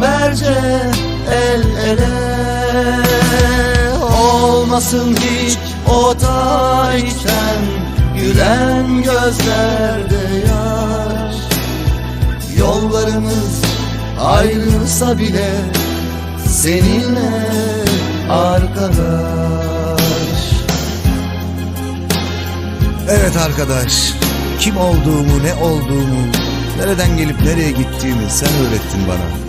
beraberce el ele. Olmasın hiç o taçten gülen gözlerde yaş. Yollarımız ayrılsa bile seninle arkadaş. Evet arkadaş, kim olduğumu, ne olduğumu, nereden gelip nereye gittiğimi sen öğrettin bana.